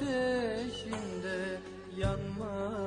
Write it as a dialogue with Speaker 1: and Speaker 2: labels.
Speaker 1: ateşinde yanma.